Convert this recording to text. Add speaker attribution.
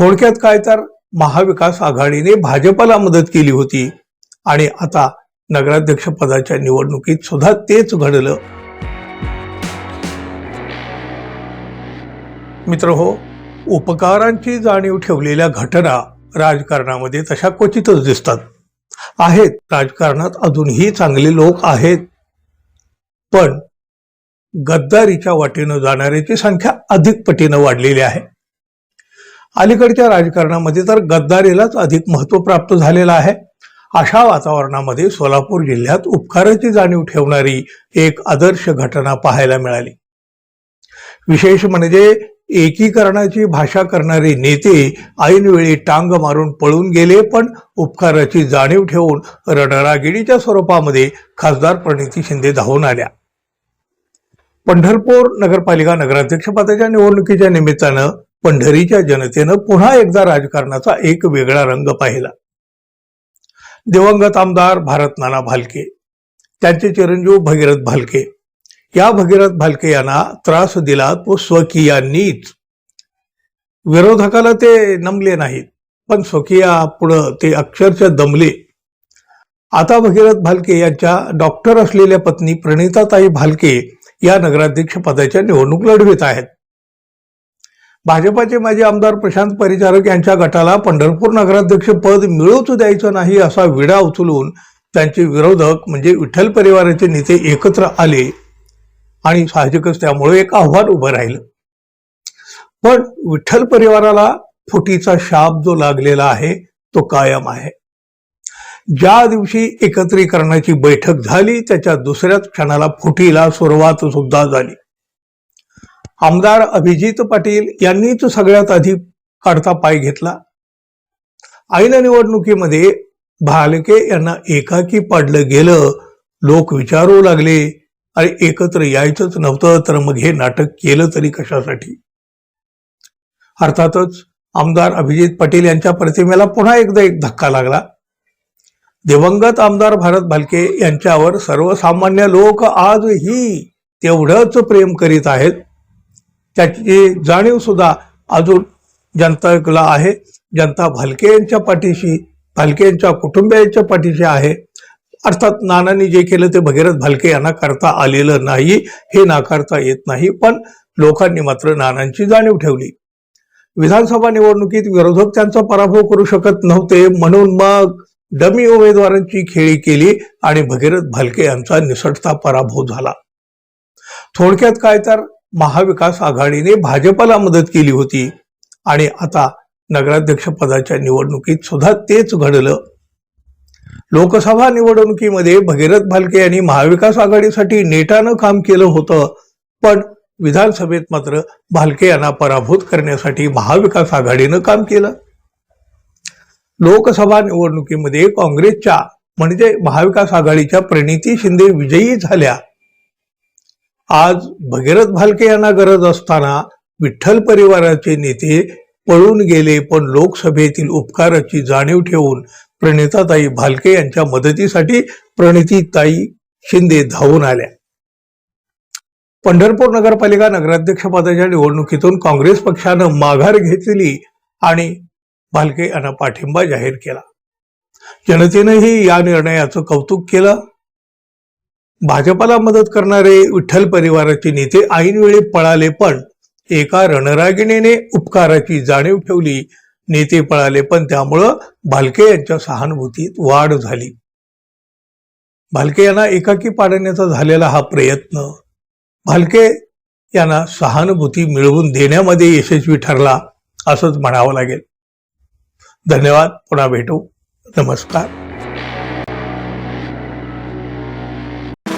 Speaker 1: थोडक्यात काय तर महाविकास आघाडीने भाजपला मदत केली होती. आणि आता नगराध्यक्ष पदाच्या निवडणुकीत सुद्धा तेच घडलं. मित्र हो उपकारांची जाणीव ठेवलेल्या घटना राजकारणामध्ये तशा क्वचितच दिसतात. आहेत राजकारणात अजूनही चांगले लोक आहेत. पण गद्दारीच्या वाटेनं जाणाऱ्याची संख्या अधिक पटीनं वाढलेली आहे. अलीकडच्या राजकारणामध्ये तर गद्दारीलाच अधिक महत्त्व प्राप्त झालेलं आहे. अशा वातावरणामध्ये सोलापूर जिल्ह्यात उपकाराची जाणीव ठेवणारी एक आदर्श घटना पाहायला मिळाली. विशेष म्हणजे एकीकरणाची भाषा करणारे नेते ऐनवेळी टांग मारून पळून गेले पण उपकाराची जाणीव ठेवून रणरागिणीच्या स्वरूपामध्ये खासदार प्रणिती शिंदे धावून आल्या. पंढरपूर नगरपालिका नगराध्यक्षपदाच्या निवडणुकीच्या निमित्तानं पंढरीच्या जनतेनं पुन्हा एकदा राजकारणाचा एक वेगळा रंग पाहिला. दिवंगत आमदार भारत नाना भालके त्यांचे चिरंजीव भगीरथ भालके. या भगीरथ भालके यांना त्रास दिला तो स्वकीयांनीच. विरोधकाला ते नमले नाहीत पण स्वकीया पुढं ते अक्षरशः दमले. आता भगीरथ भालके यांच्या डॉक्टर असलेल्या पत्नी प्रणिताताई भालके या नगराध्यक्ष पदाच्या निवडणूक लढवित आहेत. भाजपाचे माजी आमदार प्रशांत परिचारक यांच्या गटाला पंढरपूर नगराध्यक्ष पद मिळूच द्यायचं नाही असा विडा उचलून त्यांचे विरोधक म्हणजे विठ्ठल परिवाराचे नेते एकत्र आले आणि साहजिकच त्यामुळे एक आव्हान उभं राहिलं. पण विठ्ठल परिवाराला फुटीचा शाप जो लागलेला आहे तो कायम आहे. ज्या दिवशी एकत्रीकरणाची बैठक झाली त्याच्या दुसऱ्याच क्षणाला फुटीला सुरुवात सुद्धा झाली. आमदार अभिजित पाटील यांनीच सगळ्यात आधी काढता पाय घेतला. ऐन निवडणुकीमध्ये भालके यांना एकाकी पाडलं गेलं. लोक विचारू लागले. अरे एकत्र यायचंच नव्हतं तर मग हे नाटक केलं तरी कशासाठी? अर्थातच आमदार अभिजित पाटील यांच्या प्रतिमेला पुन्हा एकदा एक धक्का लागला. दिवंगत आमदार भारत भालके यांच्यावर सर्वसामान्य लोक आजही तेवढंच प्रेम करीत आहेत. त्याची जाणीव सुद्धा अजून जनतेला आहे. जनता भालके यांच्या पाठीशी भालके यांच्या कुटुंबियांच्या पाठीशी आहे. अर्थात नानांनी जे केलं ते भगीरथ भालके यांना करता आलेलं नाही हे नाकारता येत नाही. पण लोकांनी मात्र नानांची जाणीव ठेवली. विधानसभा निवडणुकीत विरोधक त्यांचा पराभव करू शकत नव्हते. म्हणून मग डमी उमेदवारांची खेळी केली आणि भगीरथ भालके यांचा निसटता पराभव झाला. थोडक्यात काय तर महाविकास आघाडीने भाजपला मदत केली होती. आणि आता नगराध्यक्ष पदाच्या निवडणुकीत सुद्धा तेच घडलं. लोकसभा निवडणुकीमध्ये भगीरथ भालके यांनी महाविकास आघाडीसाठी नेटानं काम केलं होतं. पण विधानसभेत मात्र भालके यांना पराभूत करण्यासाठी महाविकास आघाडीनं काम केलं. लोकसभा निवडणुकीमध्ये काँग्रेसच्या म्हणजे महाविकास आघाडीच्या प्रणिती शिंदे विजयी झाल्या. आज भगीरथ भालके यांना गरज असताना विठ्ठल परिवाराचे नेते पळून गेले पण लोकसभेतील उपकाराची जाणीव ठेवून प्रणिताताई भालके यांच्या मदतीसाठी प्रणितीताई शिंदे धावून आल्या. पंढरपूर नगरपालिका नगराध्यक्षपदाच्या निवडणुकीतून काँग्रेस पक्षानं माघार घेतली आणि भालके यांना पाठिंबा जाहीर केला. जनतेनंही या निर्णयाचं कौतुक केलं. भाजपला मदत करणारे विठ्ठल परिवाराचे नेते ऐनवेळी पळाले पण एका रणरागिणीने उपकाराची जाणीव ठेवली. नेते पळाले पण त्यामुळं भालके यांच्या सहानुभूतीत वाढ झाली. भालके यांना एकाकी पाडण्याचा झालेला हा प्रयत्न भालके यांना सहानुभूती मिळवून देण्यामध्ये यशस्वी ठरला असंच म्हणावं लागेल. धन्यवाद पुन्हा भेटू. नमस्कार.